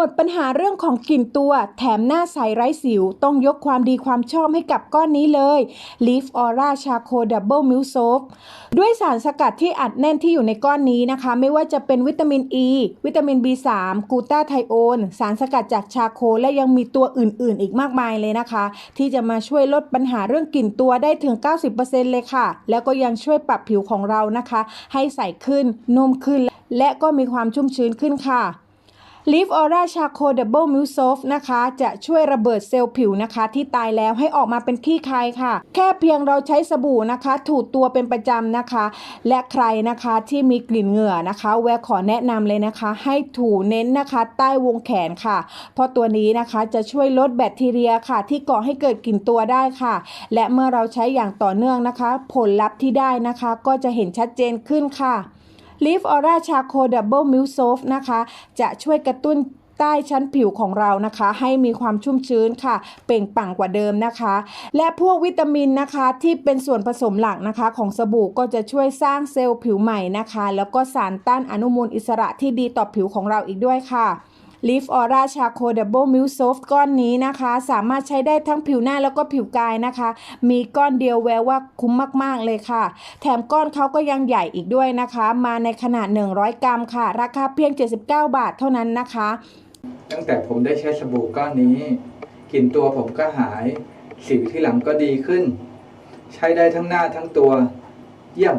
มดปัญหาเรื่องของกลิ่นตัว แถมหน้าใสไร้สิว ต้องยกความดีความชอบให้กับก้อนนี้เลย Leaf Aura Charcoal Double Milk Soap ด้วยสารสกัดที่อัดแน่นที่อยู่ในก้อนนี้นะคะ ไม่ว่าจะเป็นวิตามิน E วิตามิน B3 กูต้าไทโอนสารสกัดจากชาโค และยังมีตัวอื่นๆ อีกมากมายเลยนะคะ ที่จะมาช่วยลดปัญหาเรื่องกลิ่นตัวได้ถึง 90%เลยค่ะ แล้วก็ยังช่วยปรับผิวของเรานะคะ ให้ใสขึ้นนุ่มขึ้น และก็มีความชุ่มชื้นขึ้นค่ะ Leaf Aura Charcoal Double Milk Soap นะคะ จะช่วยระเบิดเซลล์ผิวนะคะ ที่ตายแล้วให้ออกมาเป็นขี้ใครค่ะ แค่เพียงเราใช้สบู่นะคะ ถูตัวเป็นประจำนะคะ และใครนะคะที่มีกลิ่นเหงื่อนะคะ แวะขอแนะนำเลยนะคะ ให้ถูเน้นนะคะ ใต้วงแขนค่ะ เพราะตัวนี้นะคะจะช่วยลดแบคทีเรียค่ะ ที่ก่อให้เกิดกลิ่นตัวได้ค่ะ และเมื่อเราใช้อย่างต่อเนื่องนะคะ ผลลัพธ์ที่ได้นะคะ ก็จะเห็นชัดเจนขึ้นค่ะ ลิฟออร่าชาโคดับเบิลมิลโซฟนะคะ จะช่วยกระตุ้นใต้ชั้นผิวของเรานะคะ ให้มีความชุ่มชื้นค่ะ เปล่งปังกว่าเดิมนะคะ และพวกวิตามินนะคะที่เป็นส่วนผสมหลักนะคะ ของสบู่ก็จะช่วยสร้างเซลล์ผิวใหม่นะคะ แล้วก็สารต้านอนุมูลอิสระที่ดีต่อผิวของเราอีกด้วยค่ะ Leaf Aura Charcoal Double Milk Soap ก้อนนี้นะคะ สามารถใช้ได้ทั้งผิวหน้าแล้วก็ผิวกายนะคะ มีก้อนเดียวแววว่าคุ้มมากๆเลยค่ะ แถมก้อนเขาก็ยังใหญ่อีกด้วยนะคะ มาในขนาด 100 กรัมค่ะ ราคาเพียง 79 บาทเท่านั้นนะคะ ตั้งแต่ผมได้ใช้สบู่ก้อนนี้กลิ่นตัวผมก็หาย สิวที่หลังก็ดีขึ้น ใช้ได้ทั้งหน้าทั้งตัว เยี่ยม